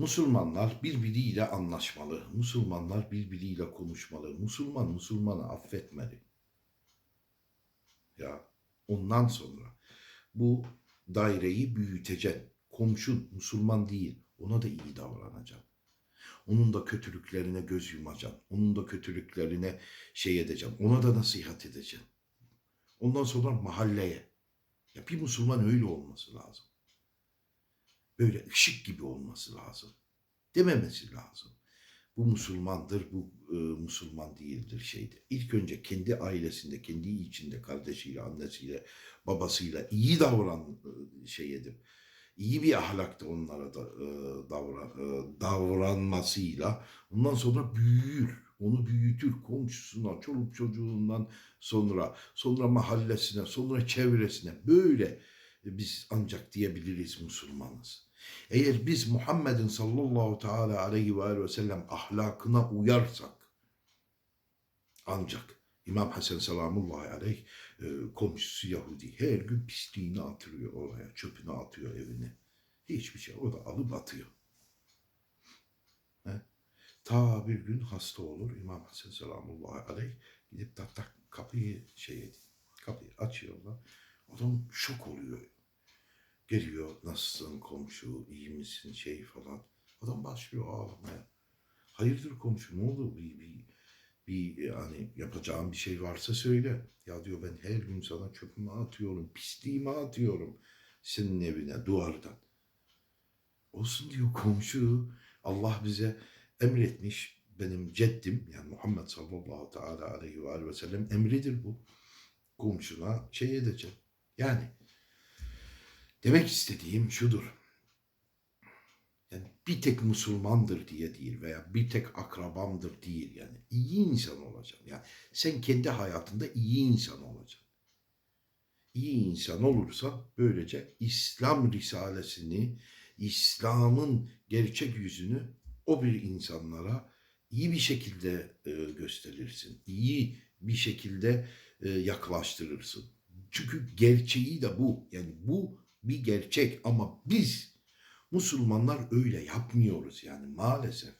Müslümanlar birbiriyle anlaşmalı. Müslümanlar birbiriyle konuşmalı. Müslüman Müslümanı affetmeli. Ya ondan sonra bu daireyi büyüteceksin. Komşun Müslüman değil. Ona da iyi davranacaksın. Onun da kötülüklerine göz yumacaksın. Onun da kötülüklerine şey edeceksin. Ona da nasihat edeceksin. Ondan sonra mahalleye. Ya bir Müslüman öyle olması lazım. Böyle ışık gibi olması lazım. Dememesi lazım. Bu Müslümandır, bu e, Müslüman değildir şeydi. İlk önce kendi ailesinde, kendi içinde, kardeşiyle, annesiyle, babasıyla iyi davran e, şey edip, iyi bir ahlakta onlara da e, davra, e, davranmasıyla ondan sonra büyür. Onu büyütür komşusuna, çoluk çocuğundan sonra, sonra mahallesine, sonra çevresine. Böyle biz ancak diyebiliriz Müslümanız. Eğer biz Muhammed'in sallallahu teala aleyhi ve ve sellem ahlakına uyarsak ancak İmam Hasan selamullahi aleyh e, komşusu Yahudi her gün pisliğini atıyor oraya, çöpünü atıyor evine. Hiçbir şey o da alıp atıyor. He? Ta bir gün hasta olur İmam Hasan selamullahi aleyh gidip tak tak kapıyı şey. Kapıyı açıyorlar. Adam şok oluyor. Geliyor nasılsın komşu iyi misin şey falan. Adam başlıyor ağlamaya. Hayırdır komşu ne oldu bir, bir, bir yani yapacağım bir şey varsa söyle. Ya diyor ben her gün sana çöpümü atıyorum, pisliğimi atıyorum senin evine duvardan. Olsun diyor komşu. Allah bize emretmiş. Benim ceddim yani Muhammed sallallahu teala aleyhi ve, aleyhi ve sellem emridir bu. Komşuna şey edecek. Yani demek istediğim şudur. Yani bir tek Müslümandır diye değil veya bir tek akrabamdır değil yani. iyi insan olacaksın. Yani sen kendi hayatında iyi insan olacaksın. İyi insan olursa böylece İslam risalesini, İslam'ın gerçek yüzünü o bir insanlara iyi bir şekilde e, gösterirsin. İyi bir şekilde e, yaklaştırırsın. Çünkü gerçeği de bu. Yani bu bir gerçek ama biz Müslümanlar öyle yapmıyoruz yani maalesef.